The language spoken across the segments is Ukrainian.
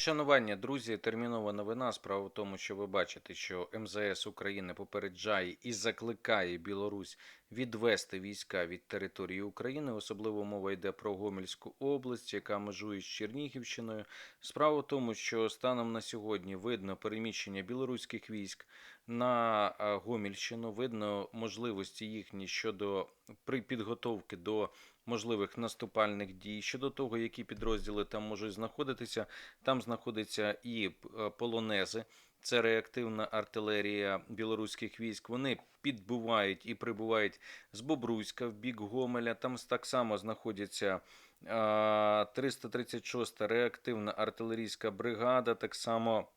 Шанування, друзі, термінова новина. Справа в тому, що ви бачите, що МЗС України попереджає і закликає Білорусь відвести війська від території України. Особливо мова йде про Гомельську область, яка межує з Чернігівщиною. Справа в тому, що станом на сьогодні видно переміщення білоруських військ на а, Гомельщину, видно можливості їхні щодо при підготовки до можливих наступальних дій, щодо того, які підрозділи там можуть знаходитися. Там знаходяться і е, полонези, це реактивна артилерія білоруських військ. Вони підбувають і прибувають з Бобруйська в бік Гомеля. Там так само знаходяться а, 336 реактивна артилерійська бригада, так само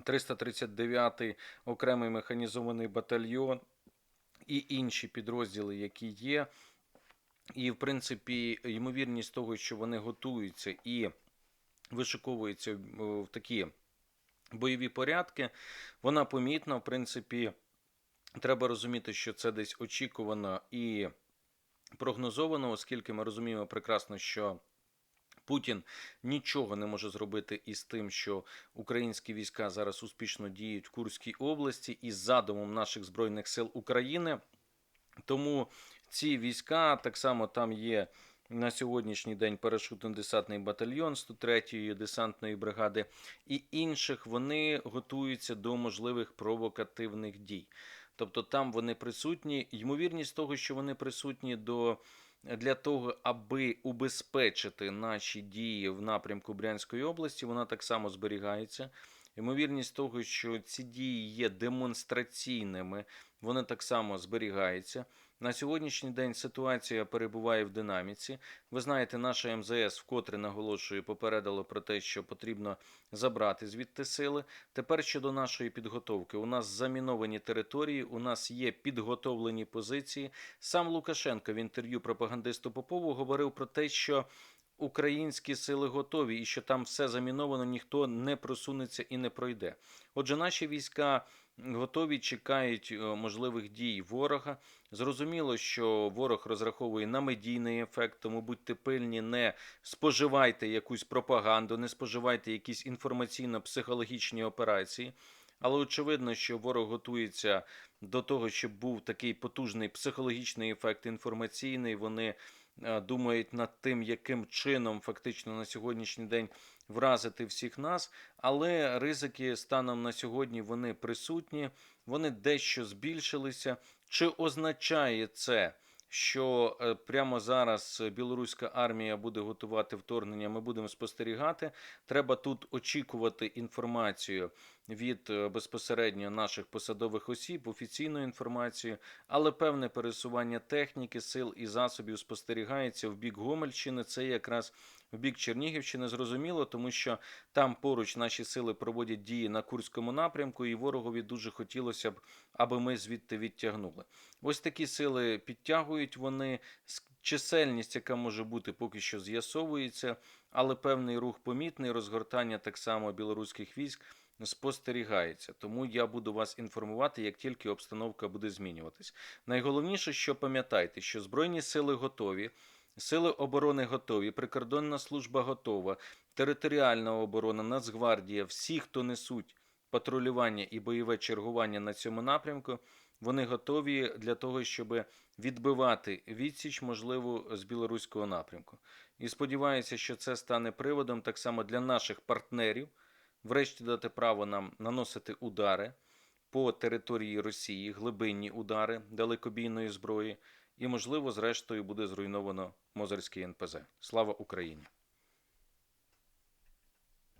339 окремий механізований батальйон і інші підрозділи, які є. І, в принципі, ймовірність того, що вони готуються і вишиковуються в- в такі бойові порядки, вона помітна. В принципі, треба розуміти, що це десь очікувано і прогнозовано, оскільки ми розуміємо прекрасно, що. Путін нічого не може зробити із тим, що українські війська зараз успішно діють в Курській області із задумом наших збройних сил України. Тому ці війська так само там є на сьогоднішній день парашютно-десантний батальйон 103-ї десантної бригади і інших вони готуються до можливих провокативних дій. Тобто там вони присутні. Ймовірність того, що вони присутні до для того, аби убезпечити наші дії в напрямку Брянської області, вона так само зберігається. Ймовірність того, що ці дії є демонстраційними, вони так само зберігаються. На сьогоднішній день ситуація перебуває в динаміці. Ви знаєте, наша МЗС вкотре наголошує, попередило про те, що потрібно забрати звідти сили. Тепер щодо нашої підготовки, у нас заміновані території, у нас є підготовлені позиції. Сам Лукашенко в інтерв'ю пропагандисту Попову говорив про те, що українські сили готові і що там все заміновано, ніхто не просунеться і не пройде. Отже, наші війська готові, чекають е, можливих дій ворога. Зрозуміло, що ворог розраховує на медійний ефект, тому будьте пильні, не споживайте якусь пропаганду, не споживайте якісь інформаційно-психологічні операції. Але очевидно, що ворог готується до того, щоб був такий потужний психологічний ефект інформаційний. Вони думають над тим, яким чином фактично на сьогоднішній день вразити всіх нас. Але ризики станом на сьогодні вони присутні, вони дещо збільшилися. Чи означає це? Що е, прямо зараз білоруська армія буде готувати вторгнення, ми будемо спостерігати. Треба тут очікувати інформацію від е, безпосередньо наших посадових осіб, офіційну інформацію, але певне пересування техніки, сил і засобів спостерігається в бік Гомельщини. Це якраз в бік Чернігівщини зрозуміло, тому що там поруч наші сили проводять дії на Курському напрямку, і ворогові дуже хотілося б, аби ми звідти відтягнули. Ось такі сили підтягують вони. С- Чисельність, яка може бути, поки що з'ясовується, але певний рух помітний, розгортання так само білоруських військ спостерігається. Тому я буду вас інформувати, як тільки обстановка буде змінюватись. Найголовніше, що пам'ятайте, що Збройні сили готові. Сили оборони готові, прикордонна служба готова, територіальна оборона, Нацгвардія, всі, хто несуть патрулювання і бойове чергування на цьому напрямку, вони готові для того, щоб відбивати відсіч, можливо, з білоруського напрямку. І сподіваюся, що це стане приводом так само для наших партнерів, врешті дати право нам наносити удари по території Росії, глибинні удари далекобійної зброї, і, можливо, зрештою буде зруйновано Мозерський НПЗ. Слава Україні!